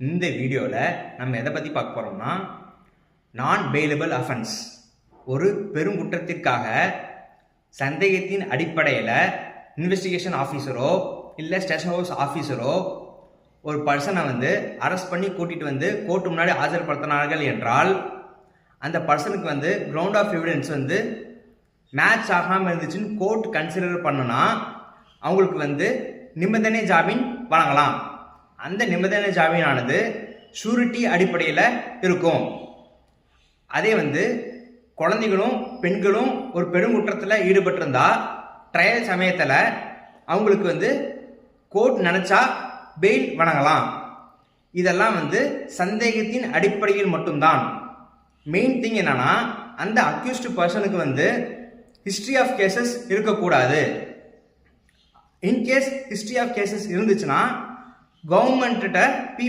இந்த வீடியோவில் நம்ம எதை பற்றி பார்க்க போகிறோம்னா நான் பெயிலபிள் அஃபென்ஸ் ஒரு பெருங்குற்றத்திற்காக சந்தேகத்தின் அடிப்படையில் இன்வெஸ்டிகேஷன் ஆஃபீஸரோ இல்லை ஸ்டேஷன் ஹவுஸ் ஆஃபீஸரோ ஒரு பர்சனை வந்து அரெஸ்ட் பண்ணி கூட்டிகிட்டு வந்து கோர்ட்டு முன்னாடி ஆஜர்படுத்தினார்கள் என்றால் அந்த பர்சனுக்கு வந்து கிரவுண்ட் ஆஃப் எவிடன்ஸ் வந்து மேட்ச் ஆகாமல் இருந்துச்சுன்னு கோர்ட் கன்சிடர் பண்ணுனா அவங்களுக்கு வந்து நிபந்தனை ஜாமீன் வழங்கலாம். அந்த நிபந்தனை ஜாமீனானது ஷூரிட்டி அடிப்படையில் இருக்கும். அதே வந்து குழந்தைகளும் பெண்களும் ஒரு பெருங்குற்றத்தில் ஈடுபட்டிருந்தா ட்ரையல் சமயத்தில் அவங்களுக்கு வந்து கோர்ட் நினச்சா பெயில் வழங்கலாம். இதெல்லாம் வந்து சந்தேகத்தின் அடிப்படையில் மட்டும்தான். மெயின் திங் என்னன்னா அந்த அக்யூஸ்டு பர்சனுக்கு வந்து ஹிஸ்ட்ரி ஆஃப் கேசஸ் இருக்கக்கூடாது. In case history of cases இருந்துச்சுன்னா கவர்மெண்ட்டிட்ட பி